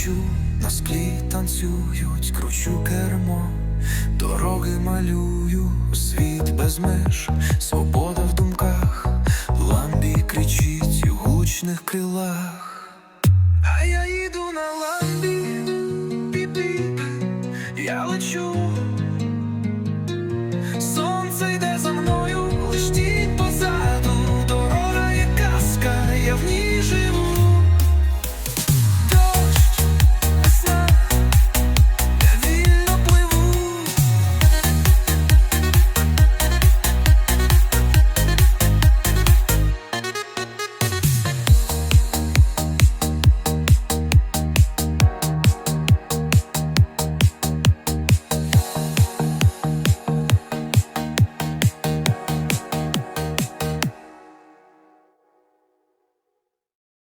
дощу, на склі танцюють, кручу кермо, дороги малюю, світ без меж, свобода в думках, ламбі кричить у гучних крилах. А я їду на ламбі, пі-пі, я лечу.